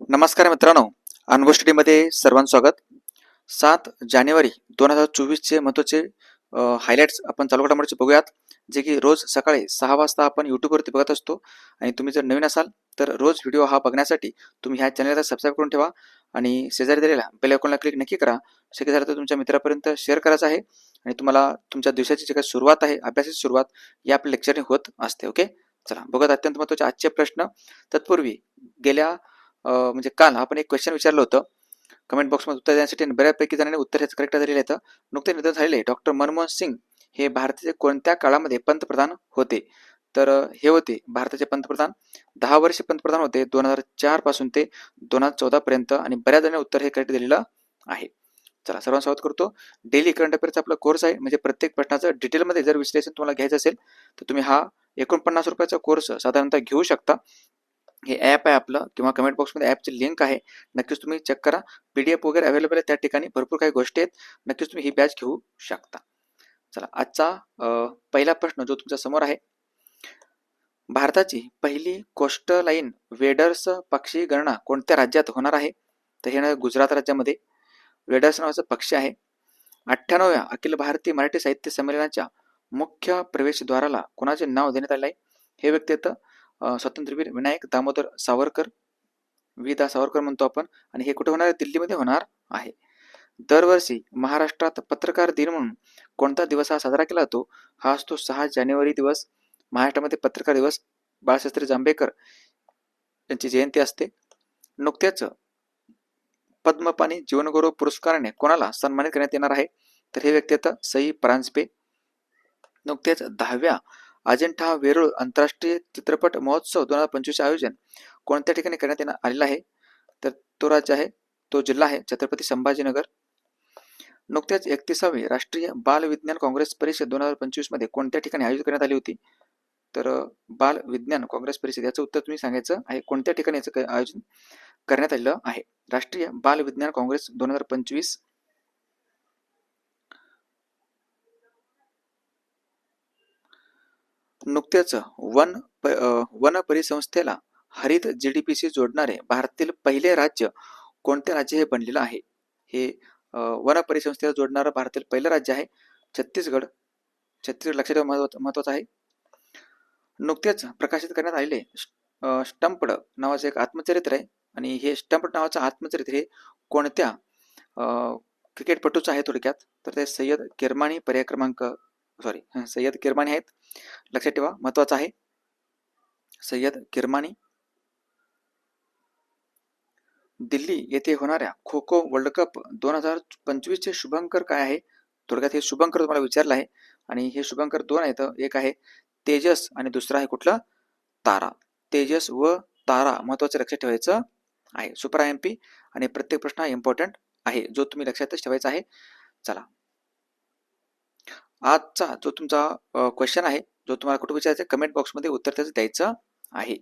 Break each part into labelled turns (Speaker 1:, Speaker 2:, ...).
Speaker 1: नमस्कार मित्रांनो अनगोष्टीमध्ये सर्वांचं स्वागत. सात जानेवारी दोन हजार चोवीसचे महत्त्वाचे हायलाईट्स आपण चालू घडामोडीचे बघूयात. जे की रोज सकाळी सहा वाजता आपण यूट्यूबवरती बघत असतो. आणि तुम्ही जर नवीन असाल तर रोज व्हिडिओ हा बघण्यासाठी तुम्ही ह्या चॅनलला सबस्क्राईब करून ठेवा. आणि शेजारी दिलेला बेल आयकॉनला क्लिक नक्की करा. शक्य झालं तर तुमच्या मित्रापर्यंत शेअर करायचं आहे. आणि तुम्हाला तुमच्या दिवसाची जी काही सुरुवात आहे अभ्यासाची सुरुवात या आपल्या लेक्चरने होत असते ओके चला बघत अत्यंत महत्त्वाचे आजचे प्रश्न. तत्पूर्वी गेल्या म्हणजे काल आपण एक क्वेश्चन विचारलं होतं. कमेंट बॉक्समध्ये उत्तर देण्यासाठी बऱ्यापैकी जणांनी उत्तर हेच करेक्ट झालेलं आहे नुकते निधन झालेले डॉक्टर मनमोहन सिंग हे भारताचे कोणत्या काळामध्ये पंतप्रधान होते? तर हे होते भारताचे पंतप्रधान दहा वर्ष पंतप्रधान होते दोन हजार चारपासून ते दोन हजार चौदा पर्यंत आणि बऱ्याच जणांनी उत्तर हे करेक्ट दिलेलं आहे. चला सर्वांना स्वागत करतो. डेली करंट अफेअरचा आपला कोर्स आहे म्हणजे प्रत्येक प्रश्नाचं डिटेलमध्ये जर विश्लेषण तुम्हाला घ्यायचं असेल तर तुम्ही हा एकोणपन्नास रुपयाचा कोर्स साधारणतः घेऊ शकता. हे ॲप आहे आपलं किंवा कमेंट बॉक्समध्ये ॲपची लिंक आहे. नक्कीच तुम्ही चेक करा. पी डी एफ वगैरे अवेलेबल आहे त्या ठिकाणी. भरपूर काही गोष्टी आहेत. नक्कीच तुम्ही ही बॅच घेऊ शकता. चला आजचा पहिला प्रश्न जो तुमच्यासमोर आहे. भारताची पहिली कोस्टलाईन वेडर्स पक्षी गणना कोणत्या राज्यात होणार आहे? तर हे ना गुजरात राज्यामध्ये वेडर्स नावाचा पक्षी आहे. अठ्ठ्याण्णव्या अखिल भारतीय मराठी साहित्य संमेलनाच्या मुख्य प्रवेशद्वाराला कोणाचे नाव देण्यात आले आहे हे व्यक्ती येतं स्वातंत्र्यवीर विनायक दामोदर सावरकर वी दा सावरकर म्हणतो आपण. आणि हे कुठे होणार आहे? दिल्लीमध्ये होणार आहे. दरवर्षी महाराष्ट्रात पत्रकार दिन म्हणून कोणता दिवस हा साजरा केला जातो? हा असतो सहा जानेवारी दिवस. महाराष्ट्रामध्ये पत्रकार दिवस. बाळशास्त्री जांभेकर यांची जयंती असते. नुकत्याच पद्मपाणी जीवनगौरव पुरस्काराने कोणाला सन्मानित करण्यात येणार आहे? तर हे व्यक्ती आता सई परांजपे. नुकत्याच दहाव्या अजिंठा वेरूळ आंतरराष्ट्रीय चित्रपट महोत्सव दोन हजार पंचवीसचे आयोजन कोणत्या ठिकाणी करण्यात येणार आलेलं आहे? तर तो राज्य आहे तो जिल्हा आहे छत्रपती संभाजीनगर. नुकत्याच एकतीसावी राष्ट्रीय बाल विज्ञान काँग्रेस परिषद दोन हजार पंचवीसमध्ये कोणत्या ठिकाणी आयोजित करण्यात आली होती? तर बाल विज्ञान काँग्रेस परिषद याचं उत्तर तुम्ही सांगायचं आहे कोणत्या ठिकाणी याचं आयोजन करण्यात आलेलं आहे? राष्ट्रीय बाल विज्ञान काँग्रेस दोन हजार पंचवीस नुकत्याच वन प- वन परिसंस्थेला हरित पीशी जोडणारे भारतातील पहिले राज्य कोणते राज्य हे बनलेलं आहे? हे वन परिसंस्थेला जोडणारं भारतातील पहिलं राज्य आहे छत्तीसगड. छत्तीसगड लक्षात ठेवा महत्वाचं आहे. नुकतेच प्रकाशित करण्यात आलेले स्टंपड नावाचं एक आत्मचरित्र आहे आणि हे स्टंपड नावाचं आत्मचरित्र हे कोणत्या क्रिकेटपटूचं आहे थोडक्यात? तर ते सय्यद किरमाणी पर्याय क्रमांक सॉरी सय्यद किरमाणी आहेत. लक्षात ठेवा महत्वाचं आहे. सय्यद किरमाणी दिल्ली येथे होणाऱ्या खो खो वर्ल्ड कप दोन हजार पंचवीसचे शुभंकर काय आहे? थोडक्यात हे शुभंकर तुम्हाला विचारलं आहे आणि हे शुभंकर दोन आहेत एक आहे तेजस आणि दुसरा आहे कुठलं? तारा. तेजस व तारा महत्वाचं लक्षात ठेवायचं आहे. सुपर आय एम पी आणि प्रत्येक प्रश्न हा इम्पॉर्टंट आहे जो तुम्ही लक्षातच ठेवायचा आहे. चला आजचा जो तुमचा क्वेश्चन आहे जो तुम्हाला कुठे विचारायचा कमेंट बॉक्समध्ये उत्तर त्याचं द्यायचं आहे.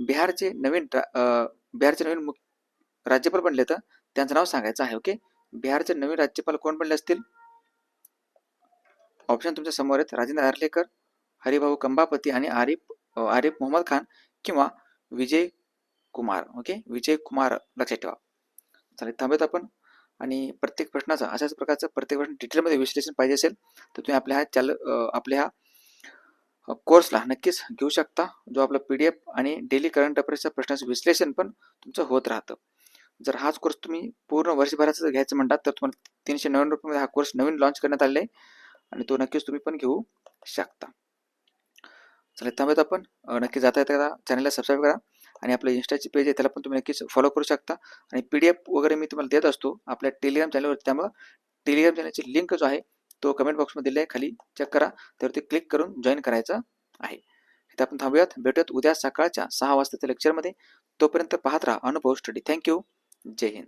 Speaker 1: बिहारचे नवीन रा- बिहारचे नवीन मुख- राज्यपाल बनले तर त्यांचं नाव सांगायचं आहे ओके बिहारचे नवीन राज्यपाल कोण बनले असतील? ऑप्शन तुमच्यासमोर आहेत राजेंद्र आर्लेकर हरिभाऊ कंबापती आणि आरिफ आरिफ मोहम्मद खान किंवा विजय कुमार ओके विजय कुमार लक्षात ठेवा. चालेल थांबत आपण. आणि प्रत्येक प्रश्नाचा अशाच प्रकारचं प्रत्येक प्रश्न डिटेलमध्ये विश्लेषण पाहिजे असेल तर तुम्ही आपल्या ह्या चॅल आपल्या ह्या कोर्सला नक्कीच घेऊ शकता जो आपला पी डी एफ आणि डेली करंट अफेअर्सच्या प्रश्नाचं विश्लेषण पण तुमचं होत राहतं. जर हाच कोर्स तुम्ही पूर्ण वर्षभराचा जर घ्यायचं म्हणतात तर तुम्हाला तीनशे नव्याण्णव रुपयामध्ये हा कोर्स नवीन लॉन्च करण्यात आलेला आहे आणि तो नक्कीच तुम्ही पण घेऊ शकता. चला थांबत आपण नक्की जाता येता चॅनलला सबस्क्राईब करा. आणि आपलं इंस्टाची पेज आहे त्याला पण तुम्ही नक्कीच फॉलो करू शकता. आणि पी डी एफ वगैरे मी तुम्हाला देत असतो आपल्या टेलिग्राम चॅनलवर त्यामुळं टेलिग्राम चॅनलची लिंक जो आहे तो कमेंट बॉक्समध्ये दिला आहे. खाली चेक करा. त्यावरती क्लिक करून जॉईन करायचं आहे. इथे आपण थांबूयात. भेटूयात उद्या सकाळच्या सहा वाजताच्या लेक्चरमध्ये तोपर्यंत पाहत राहा. अनुभव स्टडी थँक्यू जय हिंद.